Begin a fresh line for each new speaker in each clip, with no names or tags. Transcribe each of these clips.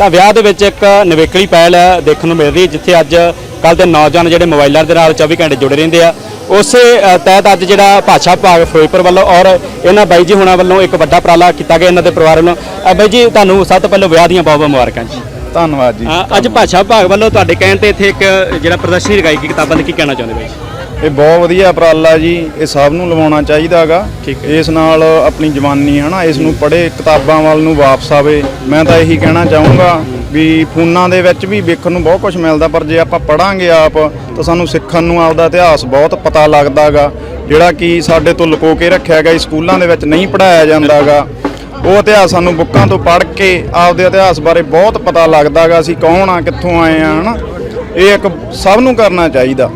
ਤਾਂ ਵਿਆਹ ਦੇ ਵਿੱਚ ਇੱਕ ਨਵੇਕਲੀ ਪਹਿਲ ਦੇਖਣ ਨੂੰ ਮਿਲ ਰਹੀ ਹੈ ਜਿੱਥੇ ਅੱਜ ਕੱਲ ਦੇ ਨੌਜਵਾਨ ਜਿਹੜੇ ਮੋਬਾਈਲਾਂ ਦੇ ਨਾਲ 24 ਘੰਟੇ ਜੁੜੇ ਰਹਿੰਦੇ ਆ। ਉਸੇ ਤਹਿਤ ਅੱਜ ਜਿਹੜਾ ਭਾਸ਼ਾ ਵਿਭਾਗ ਫਿਰੋਜ਼ਪੁਰ ਵੱਲੋਂ ਔਰ ਇਹਨਾਂ ਬਾਈ ਜੀ ਹੁਣਾਂ ਵੱਲੋਂ ਇੱਕ ਵੱਡਾ ਉਪਰਾਲਾ ਕੀਤਾ ਗਿਆ ਇਹਨਾਂ ਦੇ ਪਰਿਵਾਰ ਵੱਲੋਂ। ਬਾਈ ਜੀ ਤੁਹਾਨੂੰ ਸਭ ਤੋਂ ਪਹਿਲਾਂ ਵਿਆਹ ਦੀਆਂ ਬਹੁਤ ਬਹੁਤ ਮੁਬਾਰਕਾਂ ਜੀ।
ਧੰਨਵਾਦ ਜੀ
ਅੱਜ ਭਾਸ਼ਾ ਵਿਭਾਗ ਵੱਲੋਂ ਤੁਹਾਡੇ ਕਹਿਣ ਤੇ ਇੱਥੇ ਇੱਕ ਜਿਹੜਾ ਪ੍ਰਦਰਸ਼ਨੀ ਲਗਾਈ ਗਈ ਕਿਤਾਬਾਂ ਦੀ ਕੀ ਕਹਿਣਾ ਚਾਹੁੰਦੇ ਬਾਈ ਜੀ?
ਇਹ ਬਹੁਤ ਵਧੀਆ ਉਪਰਾਲਾ ਜੀ ਇਹ ਸਭ ਨੂੰ ਲਵਾਉਣਾ ਚਾਹੀਦਾਗਾ।
ਠੀਕ
ਇਸ ਨਾਲ ਆਪਣੀ ਜਵਾਨੀ ਹਨਾ ਇਸ ਨੂੰ ਪੜ੍ਹੇ ਕਿਤਾਬਾਂ ਵੱਲ ਨੂੰ ਵਾਪਸ ਆਵੇ। ਮੈਂ ਤਾਂ ਇਹੀ ਕਹਿਣਾ ਚਾਹੂੰਗਾ ਵੀ ਫੋਨਾਂ ਦੇ ਵਿੱਚ ਵੀ ਵੇਖਣ ਨੂੰ ਬਹੁਤ ਕੁਝ ਮਿਲਦਾ ਪਰ ਜੇ ਆਪਾਂ ਪੜਾਂਗੇ ਆਪ ਤਾਂ ਸਾਨੂੰ ਸਿੱਖਣ ਨੂੰ ਆਪਦਾ ਇਤਿਹਾਸ ਬਹੁਤ ਪਤਾ ਲੱਗਦਾਗਾ। ਜਿਹੜਾ ਕਿ ਸਾਡੇ ਤੋਂ ਲੁਕੋ ਕੇ ਰੱਖਿਆ ਗਿਆ ਸਕੂਲਾਂ ਦੇ ਵਿੱਚ ਨਹੀਂ ਪੜਾਇਆ ਜਾਂਦਾਗਾ। ਉਹ ਇਤਿਹਾਸ ਸਾਨੂੰ ਬੁੱਕਾਂ ਤੋਂ ਪੜ੍ਹ ਕੇ ਆਪਦੇ ਇਤਿਹਾਸ ਬਾਰੇ ਬਹੁਤ ਪਤਾ ਲੱਗਦਾਗਾ ਅਸੀਂ ਕੌਣ ਆ ਕਿੱਥੋਂ ਆਏ ਆ ਹਨਾ। ਇਹ ਇੱਕ ਸਭ ਨੂੰ ਕਰਨਾ ਚਾਹੀਦਾ।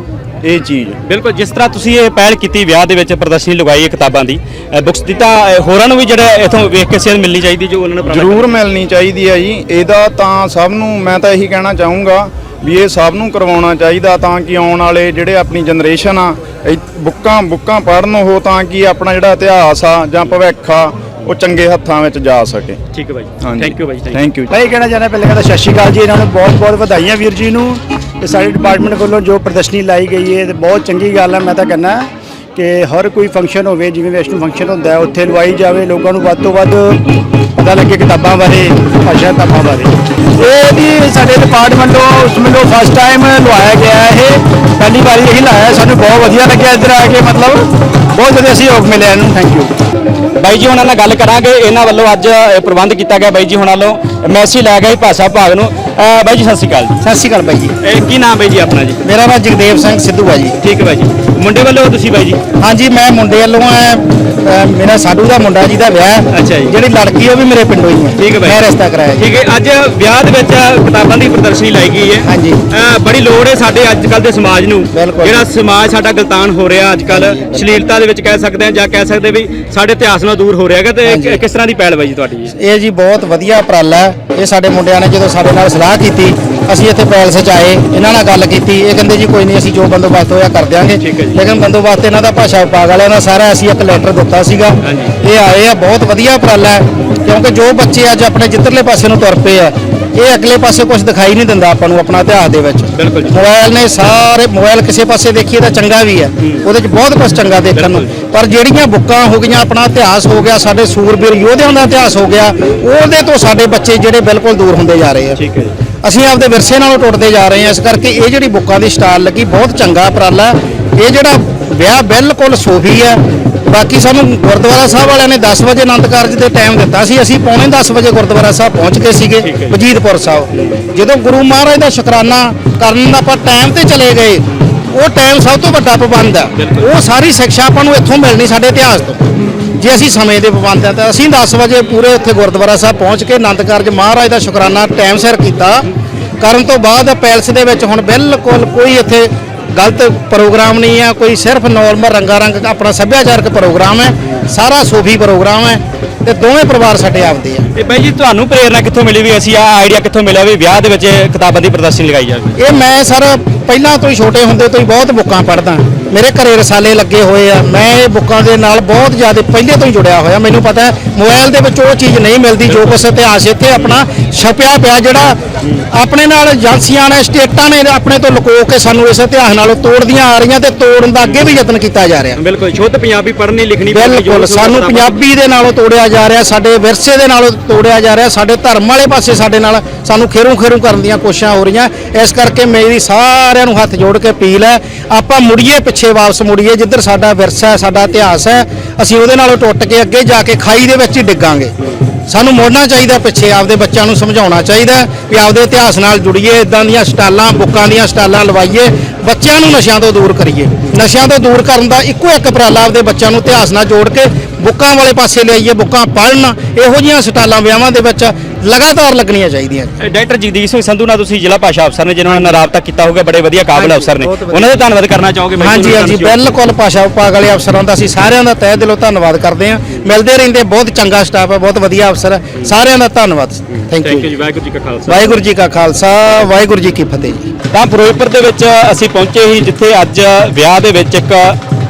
ਇਹ ਚੀਜ਼।
ਬਿਲਕੁਲ ਜਿਸ ਤਰ੍ਹਾਂ ਤੁਸੀਂ ਇਹ ਪਹਿਲ ਕੀਤੀ ਵਿਆਹ ਦੇ ਵਿੱਚ ਪ੍ਰਦਰਸ਼ਨੀ ਲਗਾਈ ਹੈ ਕਿਤਾਬਾਂ ਦੀ ਬੁੱਕਸ ਦੀ ਤਾਂ ਹੋਰਾਂ ਨੂੰ ਵੀ ਜਿਹੜਾ ਇਥੋਂ ਵੇਖ ਕੇ ਸੇਧ ਮਿਲਣੀ ਚਾਹੀਦੀ ਜੋ ਉਹਨਾਂ ਨੇ
ਜ਼ਰੂਰ ਮਿਲਣੀ ਚਾਹੀਦੀ ਹੈ ਜੀ। ਇਹਦਾ ਤਾਂ ਸਭ ਨੂੰ ਮੈਂ ਤਾਂ ਇਹੀ ਕਹਿਣਾ ਚਾਹੂੰਗਾ ਵੀ ਇਹ ਸਭ ਨੂੰ ਕਰਵਾਉਣਾ ਚਾਹੀਦਾ ਤਾਂ ਕਿ ਆਉਣ ਵਾਲੇ ਜਿਹੜੇ ਆਪਣੀ ਜਨਰੇਸ਼ਨ ਆ ਇਹ ਬੁੱਕਾਂ ਬੁੱਕਾਂ ਪੜ੍ਹਨ ਉਹ ਤਾਂ ਕਿ ਆਪਣਾ ਜਿਹੜਾ ਇਤਿਹਾਸ ਆ ਜਾਂ ਭਵਿੱਖ ਆ ਉਹ ਚੰਗੇ ਹੱਥਾਂ ਵਿੱਚ ਜਾ ਸਕੇ।
ਠੀਕ ਹੈ ਬਾਈ ਥੈਂਕ ਯੂ ਬਾਈ।
ਥੈਂਕ ਯੂ
ਇਹ ਕਹਿਣਾ ਚਾਹੁੰਦਾ ਪਹਿਲਾਂ ਕਹਿੰਦਾ ਸਤਿ ਸ਼੍ਰੀ ਅਕਾਲ ਜੀ। ਇਹਨਾਂ ਨੂੰ ਬਹੁਤ ਬਹੁਤ ਵਧਾਈਆਂ ਵੀਰ ਜੀ ਨੂੰ। ਤੇ ਸਾਡੇ ਡਿਪਾਰਟਮੈਂਟ ਵੱਲੋਂ ਜੋ ਪ੍ਰਦਰਸ਼ਨੀ ਲਾਈ ਗਈ ਹੈ, ਤੇ ਬਹੁਤ ਚੰਗੀ ਗੱਲ ਹੈ, ਮੈਂ ਤਾਂ ਕਹਿੰਦਾ ਕਿ ਹਰ ਕੋਈ ਫੰਕਸ਼ਨ ਹੋਵੇ, ਜਿਵੇਂ ਵੈਸ਼ਨੂ ਫੰਕਸ਼ਨ ਹੁੰਦਾ ਉੱਥੇ ਲਵਾਈ ਜਾਵੇ, ਲੋਕਾਂ ਨੂੰ ਵੱਧ ਤੋਂ ਵੱਧ ਪਤਾ ਲੱਗੇ ਕਿਤਾਬਾਂ ਬਾਰੇ, ਭਾਸ਼ਾ ਕਿਤਾਬਾਂ ਬਾਰੇ। ਇਹ ਵੀ ਸਾਡੇ ਡਿਪਾਰਟਮੈਂਟ ਵੱਲੋਂ ਉਸ ਵੱਲੋਂ ਫਸਟ ਟਾਈਮ ਲਵਾਇਆ ਗਿਆ ਹੈ ਇਹ। ਪਹਿਲੀ ਵਾਰੀ ਇਹੀ ਲਾਇਆ, ਸਾਨੂੰ ਬਹੁਤ ਵਧੀਆ ਲੱਗਿਆ ਇੱਧਰ ਆ ਕੇ, ਮਤਲਬ ਬਹੁਤ ਵਧੀਆ ਸਹਿਯੋਗ ਮਿਲਿਆ ਇਹਨੂੰ ਥੈਂਕ ਯੂ
ਬਾਈ ਜੀ, ਹੁਣਾਂ ਨਾਲ ਗੱਲ ਕਰਾਂਗੇ, ਇਹਨਾਂ ਵੱਲੋਂ ਅੱਜ ਪ੍ਰਬੰਧ ਕੀਤਾ ਗਿਆ ਬਾਈ ਜੀ ਹੁਣਾਂ ਵੱਲੋਂ। ਮੈਸੇਜ ਲਾਇਆ ਗਿਆ ਭਾਸ਼ਾ ਵਿਭਾਗ ਨੂੰ। ਬਾਈ ਜੀ ਸਤਿ ਸ਼੍ਰੀ ਅਕਾਲ ਜੀ।
ਸਤਿ ਸ਼੍ਰੀ ਅਕਾਲ ਬਾਈ ਜੀ।
ਇਹ ਕੀ ਨਾਮ ਬਾਈ ਜੀ ਆਪਣਾ ਜੀ?
ਮੇਰਾ ਨਾਮ ਜਗਦੇਵ ਸਿੰਘ ਸਿੱਧੂ ਹੈ ਜੀ।
ਠੀਕ ਹੈ ਬਾਈ ਜੀ। ਮੁੰਡੇ ਵੱਲੋਂ ਤੁਸੀਂ ਬਾਈ ਜੀ?
ਹਾਂਜੀ ਮੈਂ ਮੁੰਡੇ ਵੱਲੋਂ ਆ ਮੇਰਾ ਸਾਡੂ ਦਾ ਮੁੰਡਾ ਜੀ ਦਾ ਵਿਆਹ।
ਅੱਛਾ ਜੀ।
ਜਿਹੜੀ ਲੜਕੀ ਉਹ ਵੀ ਮੇਰੇ ਪਿੰਡੋਂ ਹੀ ਹੈ
ਠੀਕ ਹੈ ਬਾਈ।
ਮੈਂ ਰਿਸ਼ਤਾ ਕਰਾਇਆ
ਠੀਕ ਹੈ ਅੱਜ ਵਿਆਹ ਦੇ ਵਿੱਚ ਕਿਤਾਬਾਂ ਦੀ ਪ੍ਰਦਰਸ਼ਨੀ ਲਾਈ ਗਈ ਹੈ।
ਹਾਂਜੀ।
ਬੜੀ ਲੋੜ ਹੈ ਸਾਡੇ ਅੱਜ ਕੱਲ ਦੇ ਸਮਾਜ ਨੂੰ। ਜਿਹੜਾ ਸਮਾਜ ਸਾਡਾ ਗਲਤਾਨ ਹੋ ਰਿਹਾ ਅੱਜ ਕੱਲ ਸ਼ਲੀਲਤਾ ਦੇ ਵਿੱਚ ਕਹਿ ਸਕਦੇ ਹਾਂ ਜਾਂ ਕਹਿ ਸਕਦੇ ਵੀ ਸਾਡੇ ਇਤਿਹਾਸ ਨਾਲ ਦੂਰ ਹੋ ਰਿਹਾ ਹੈਗਾ ਤੇ ਕਿਸ ਤਰ੍ਹਾਂ ਦੀ ਪਹਿਲ ਬਾਈ ਜੀ? ਤੁਹਾਡੀ
ਇਹ ਜੀ ਬਹੁਤ ਵਧੀਆ ਉਪਰਾਲਾ ਹੈ। ਇਹ ਸਾਡੇ ਮੁੰਡਿਆਂ ਨੇ ਜਦੋਂ ਸਾਡੇ ਨਾਲ ਸਲਾਹ ਕੀਤੀ ਅਸੀਂ ਇੱਥੇ ਪੈਲਸ 'ਚ ਆਏ ਇਹਨਾਂ ਨਾਲ ਗੱਲ ਕੀਤੀ ਇਹ ਕਹਿੰਦੇ ਜੀ ਕੋਈ ਨਹੀਂ ਅਸੀਂ ਜੋ ਬੰਦੋਬਸਤ ਹੋਇਆ ਕਰ ਦਿਆਂਗੇ। ਲੇਕਿਨ ਬੰਦੋਬਸਤ ਇਹਨਾਂ ਦਾ ਭਾਸ਼ਾ ਵਿਭਾਗ ਵਾਲਿਆਂ ਦਾ ਸਾਰਾ ਅਸੀਂ ਇੱਕ ਲੈਟਰ ਦਿੱਤਾ ਸੀਗਾ। ਇਹ ਆਏ ਆ ਬਹੁਤ ਵਧੀਆ ਉਪਰਾਲਾ ਹੈ ਕਿਉਂਕਿ ਜੋ ਬੱਚੇ ਅੱਜ ਆਪਣੇ ਜਿੱਧਰਲੇ ਪਾਸੇ ਨੂੰ ਤੁਰ ਪਏ ਆ ਇਹ ਅਗਲੇ ਪਾਸੇ ਕੁਝ ਦਿਖਾਈ ਨਹੀਂ ਦਿੰਦਾ ਆਪਾਂ ਨੂੰ ਆਪਣਾ ਇਤਿਹਾਸ ਦੇ ਵਿੱਚ। ਮੋਬਾਈਲ ਨੇ ਸਾਰੇ ਮੋਬਾਈਲ ਕਿਸੇ ਪਾਸੇ ਦੇਖੀਏ ਤਾਂ ਚੰਗਾ ਵੀ ਹੈ ਉਹਦੇ 'ਚ ਬਹੁਤ ਕੁਝ ਚੰਗਾ ਦੇਖਣ ਨੂੰ। ਪਰ ਜਿਹੜੀਆਂ ਬੁੱਕਾਂ ਹੋ ਗਈਆਂ ਆਪਣਾ ਇਤਿਹਾਸ ਹੋ ਗਿਆ ਸਾਡੇ ਸੂਰਬੀਰ ਯੋਧਿਆਂ ਦਾ ਇਤਿਹਾਸ ਹੋ ਗਿਆ ਉਹਦੇ ਤੋਂ ਸਾਡੇ ਬੱਚੇ ਜਿਹੜੇ ਬਿਲਕੁਲ ਦੂਰ ਹੁੰਦੇ ਜਾ ਰਹੇ ਆ।
ਠੀਕ ਹੈ
ਅਸੀਂ ਆਪਦੇ ਵਿਰਸੇ ਨਾਲੋਂ ਟੁੱਟਦੇ ਜਾ ਰਹੇ ਹਾਂ ਇਸ ਕਰਕੇ ਇਹ ਜਿਹੜੀ ਬੁੱਕਾਂ ਦੀ ਸਟਾਲ ਲੱਗੀ ਬਹੁਤ ਚੰਗਾ ਉਪਰਾਲਾ। ਇਹ ਜਿਹੜਾ ਵਿਆਹ ਬਿਲਕੁਲ ਸੋਫੀ ਹੈ ਬਾਕੀ ਸਾਨੂੰ ਗੁਰਦੁਆਰਾ ਸਾਹਿਬ ਵਾਲਿਆਂ ਨੇ 10 ਵਜੇ ਆਨੰਦ ਕਾਰਜ ਦੇ ਟਾਈਮ ਦਿੱਤਾ ਸੀ ਅਸੀਂ ਪੌਣੇ 10 ਵਜੇ ਗੁਰਦੁਆਰਾ ਸਾਹਿਬ ਪਹੁੰਚ ਗਏ ਸੀਗੇ। ਵਜੀਦਪੁਰ ਸਾਹਿਬ ਜਦੋਂ ਗੁਰੂ ਮਹਾਰਾਜ ਦਾ ਸ਼ੁਕਰਾਨਾ ਕਰਨ ਦਾ ਆਪਾਂ ਟਾਈਮ ਤੇ ਚਲੇ ਗਏ ਉਹ ਟਾਈਮ ਸਭ ਤੋਂ ਵੱਡਾ ਪਾਬੰਦ ਹੈ। ਉਹ ਸਾਰੀ ਸਿੱਖਿਆ ਆਪਾਂ ਨੂੰ ਇੱਥੋਂ ਮਿਲਣੀ ਸਾਡੇ ਇਤਿਹਾਸ ਤੋਂ ਜੇ ਅਸੀਂ ਸਮੇਂ ਦੇ ਪਾਬੰਦ ਹਾਂ ਤਾਂ ਅਸੀਂ 10 ਵਜੇ ਪੂਰੇ ਉੱਥੇ ਗੁਰਦੁਆਰਾ ਸਾਹਿਬ ਪਹੁੰਚ ਕੇ ਆਨੰਦ ਕਾਰਜ ਮਹਾਰਾਜ ਦਾ ਸ਼ੁਕਰਾਨਾ ਟਾਈਮ ਸਿਰ ਕੀਤਾ। ਕਰਨ ਤੋਂ ਬਾਅਦ ਪੈਲਸ ਦੇ ਵਿੱਚ ਹੁਣ ਬਿਲਕੁਲ ਕੋਈ ਇੱਥੇ ਗਲਤ ਪ੍ਰੋਗਰਾਮ ਨਹੀਂ ਆ, ਕੋਈ ਸਿਰਫ ਨਾਰਮਲ ਰੰਗਾ ਰੰਗ ਆਪਣਾ ਸੱਭਿਆਚਾਰਕ ਪ੍ਰੋਗਰਾਮ ਹੈ, ਸਾਰਾ ਸੂਫ਼ੀ ਪ੍ਰੋਗਰਾਮ ਹੈ। ਤੇ ਦੋਵੇਂ ਪਰਿਵਾਰ ਸਾਡੇ ਆਪਦੇ ਆ।
ਇਹ ਬਾਈ ਜੀ ਤੁਹਾਨੂੰ ਪ੍ਰੇਰਣਾ ਕਿੱਥੋਂ ਮਿਲੀ ਵੀ ਅਸੀਂ ਆ ਆਈਡੀਆ ਕਿੱਥੋਂ ਮਿਲਿਆ ਵੀ ਵਿਆਹ ਦੇ ਵਿੱਚ ਕਿਤਾਬਾਂ ਦੀ ਪ੍ਰਦਰਸ਼ਨੀ ਲਗਾਈ ਜਾਵੇ?
ਇਹ ਮੈਂ ਸਰ ਪਹਿਲਾਂ ਤੋਂ ਹੀ ਛੋਟੇ ਹੁੰਦੇ ਤੋਂ ਹੀ ਬਹੁਤ ਬੁੱਕਾਂ ਪੜ੍ਹਦਾ। ਮੇਰੇ ਘਰੇ ਰਸਾਲੇ ਲੱਗੇ ਹੋਏ ਆ। ਮੈਂ ਇਹ ਬੁੱਕਾਂ ਦੇ ਨਾਲ ਬਹੁਤ ਜ਼ਿਆਦਾ ਪਹਿਲੇ ਤੋਂ ਹੀ ਜੁੜਿਆ ਹੋਇਆ। ਮੈਨੂੰ ਪਤਾ ਹੈ ਮੋਬਾਈਲ ਦੇ ਵਿੱਚ ਉਹ ਚੀਜ਼ ਨਹੀਂ ਮਿਲਦੀ ਜੋ ਕੁਛ ਇਤਿਹਾਸ ਇੱਥੇ ਆਪਣਾ ਛਪਿਆ ਪਿਆ ਜਿਹੜਾ ਆਪਣੇ ਨਾਲ ਏਜੰਸੀਆਂ ਨੇ ਸਟੇਟਾਂ ਨੇ ਆਪਣੇ ਤੋਂ ਲੁਕੋ ਕੇ ਸਾਨੂੰ ਇਸ ਇਤਿਹਾਸ ਨਾਲੋਂ ਤੋੜਦੀਆਂ ਆ ਰਹੀਆਂ ਤੇ ਤੋੜਨ ਦਾ ਅੱਗੇ ਵੀ ਯਤਨ ਕੀਤਾ ਜਾ ਰਿਹਾ।
ਬਿਲਕੁਲ ਸ਼ੁੱਧ ਪੰਜਾਬੀ ਪੜ੍ਹਨੀ ਲਿਖਣੀ
ਬਿਲਕੁਲ ਸਾਨੂੰ ਪੰਜਾਬੀ ਦੇ ਨਾਲੋਂ ਤੋੜਿਆ ਜਾ ਰਿਹਾ ਸਾਡੇ ਵਿਰਸੇ ਦੇ ਨਾਲੋਂ ਤੋੜਿਆ ਜਾ ਰਿਹਾ ਸਾਡੇ ਧਰਮ ਵਾਲੇ ਪਾਸੇ ਸਾਡੇ ਨਾਲ ਸਾਨੂੰ ਖੇਰੂ ਖੇਰੂ ਕਰਨ ਦੀਆਂ ਕੋਸ਼ਿਸ਼ਾਂ ਹੋ ਰਹੀਆਂ। ਇਸ ਕਰਕੇ ਮੇਰੀ ਸਾਰਿਆਂ ਨੂੰ ਹੱਥ ਜੋੜ ਕੇ ਅਪੀਲ ਹੈ ਆਪਾਂ ਮੁੜੀਏ ਪਿੱਛੇ ਵਾਪਸ ਮੁੜੀਏ ਜਿੱਧਰ ਸਾਡਾ ਵਿਰਸਾ ਹੈ ਸਾਡਾ ਇਤਿਹਾਸ ਹੈ ਅਸੀਂ ਉਹਦੇ ਨਾਲੋਂ ਟੁੱਟ ਕੇ ਅੱਗੇ ਜਾ ਕੇ ਖਾਈ ਦੇ ਵਿੱਚ ਹੀ ਡਿੱਗਾਂਗੇ। ਸਾਨੂੰ ਮੁੜਨਾ ਚਾਹੀਦਾ, ਪਿੱਛੇ ਆਪਦੇ ਬੱਚਿਆਂ ਨੂੰ ਸਮਝਾਉਣਾ ਚਾਹੀਦਾ, ਵੀ ਆਪਦੇ ਇਤਿਹਾਸ ਨਾਲ ਜੁੜੀਏ ਇਦਾਂ ਦੀਆਂ ਸਟਾਲਾਂ, ਬੁੱਕਾਂ ਦੀਆਂ ਸਟਾਲਾਂ ਲਵਾਈਏ, ਬੱਚਿਆਂ ਨੂੰ ਨਸ਼ਿਆਂ ਤੋਂ ਦੂਰ ਕਰੀਏ। ਨਸ਼ਿਆਂ ਤੋਂ ਦੂਰ ਕਰਨ ਦਾ ਇੱਕੋ ਇੱਕ ਉਪਰਾਲਾ ਆਪਦੇ ਬੱਚਿਆਂ ਨੂੰ ਇਤਿਹਾਸ ਨਾਲ ਜੋੜ ਕੇ ਬੁੱਕਾਂ ਵਾਲੇ ਪਾਸੇ ਲਿਆਈਏ, ਬੁੱਕਾਂ ਪੜ੍ਹਨ, ਇਹੋ ਜਿਹੀਆਂ ਸਟਾਲਾਂ ਵਿਆਹਾਂ ਦੇ ਵਿੱਚ ਲਗਾਤਾਰ ਲੱਗਣੀਆਂ ਚਾਹੀਦੀਆਂ।
ਡਾਕਟਰ ਜਗਦੀਸ਼ ਸਿੰਘ ਸੰਧੂ ਨਾਲ ਤੁਸੀਂ ਜ਼ਿਲ੍ਹਾ ਭਾਸ਼ਾ ਅਫਸਰ ਨੇ ਜਿਨ੍ਹਾਂ ਨਾਲ ਰਾਬਤਾ ਕੀਤਾ ਹੋਊਗਾ ਬੜੇ ਵਧੀਆ ਕਾਬਲ ਅਫਸਰ ਨੇ। ਉਹਨਾਂ ਦਾ ਧੰਨਵਾਦ ਕਰਨਾ ਚਾਹੋਗੇ
ਹਾਂਜੀ ਹਾਂਜੀ ਬਿਲਕੁਲ ਭਾਸ਼ਾ ਵਿਭਾਗ ਵਾਲੇ ਅਫਸਰਾਂ ਦਾ ਅਸੀਂ ਸਾਰਿਆਂ ਦਾ ਤਹਿ ਦਿਲੋਂ ਧੰਨਵਾਦ ਕਰਦੇ ਹਾਂ। ਮਿਲਦੇ ਰਹਿੰਦੇ ਬਹੁਤ ਚੰਗਾ ਸਟਾਫ ਹੈ ਬਹੁਤ ਵਧੀਆ ਅਫਸਰ ਹੈ। ਸਾਰਿਆਂ ਦਾ ਧੰਨਵਾਦ। ਥੈਂਕ
ਥੈਂਕ ਯੂ ਜੀ ਵਾਹਿਗੁਰੂ ਜੀ ਕਾ ਖਾਲਸਾ।
ਵਾਹਿਗੁਰੂ ਜੀ ਕਾ ਖਾਲਸਾ ਵਾਹਿਗੁਰੂ ਜੀ ਕੀ ਫਤਿਹ ਜੀ।
ਤਾਂ ਫਿਰੋਜ਼ਪੁਰ ਦੇ ਵਿੱਚ ਅਸੀਂ ਪਹੁੰਚੇ ਸੀ ਜਿੱਥੇ ਅੱਜ ਵਿਆਹ ਦੇ ਵਿੱਚ ਇੱਕ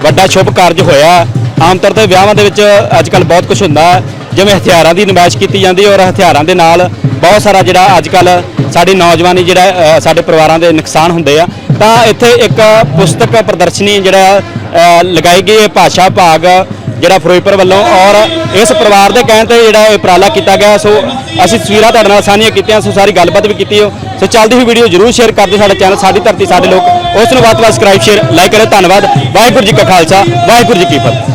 ਵੱਡਾ ਸ਼ੁਭ ਕਾਰਜ ਹੋਇਆ। ਆਮ ਤੌਰ ਤੇ ਵਿਆਹਾਂ ਦੇ ਵਿੱਚ ਅੱਜ ਕੱਲ ਬਹੁਤ ਕੁਝ ਹੁੰਦਾ ਹੈ। ਜਿਵੇਂ ਹਥਿਆਰਾਂ ਦੀ ਨਮਾਇਸ਼ ਕੀਤੀ ਜਾਂਦੀ ਹੈ ਔਰ ਹਥਿਆਰਾਂ ਦੇ ਨਾਲ ਬਹੁਤ ਸਾਰਾ ਜਿਹੜਾ ਅੱਜ ਕੱਲ ਸਾਡੀ ਨੌਜਵਾਨੀ ਜਿਹੜਾ ਸਾਡੇ ਪਰਿਵਾਰਾਂ ਦੇ ਨੁਕਸਾਨ ਹੁੰਦੇ ਆ। ਤਾਂ ਇੱਥੇ ਇੱਕ ਪੁਸਤਕ ਪ੍ਰਦਰਸ਼ਨੀ ਜਿਹੜਾ ਲਗਾਈ ਗਈ ਹੈ ਭਾਸ਼ਾ ਭਾਗ ਜਿਹੜਾ ਫਿਰੋਜ਼ਪੁਰ ਵੱਲੋਂ ਔਰ ਇਸ ਪਰਿਵਾਰ ਦੇ ਕਹਿਣ ਤੇ ਜਿਹੜਾ ਇਹ ਉਪਰਾਲਾ ਕੀਤਾ ਗਿਆ। ਸੋ ਅਸੀਂ ਤਸਵੀਰਾਂ ਤੁਹਾਡੇ ਨਾਲ ਸਾਂਝੀਆਂ ਕੀਤੀਆਂ, ਸੋ ਸਾਰੀ ਗੱਲਬਾਤ ਵੀ ਕੀਤੀ ਹੋ। ਸੋ ਚੱਲਦੀ ਹੋਈ ਵੀਡੀਓ ਜਰੂਰ ਸ਼ੇਅਰ ਕਰਦੇ ਸਾਡਾ ਚੈਨਲ ਸਾਡੀ ਧਰਤੀ, ਸਾਡੇ ਲੋਕ। ਉਸ ਨੂੰ ਵੱਧ ਤੋਂ ਵੱਧ ਸਬਸਕ੍ਰਾਈਬ ਸ਼ੇਅਰ ਲਾਈਕ ਕਰੇ ਧੰਨਵਾਦ। ਵਾਹਿਗੁਰੂ ਜੀ ਕਾ ਖਾਲਸਾ, ਵਾਹਿਗੁਰੂ ਜੀ ਕੀ ਫਤਿਹ।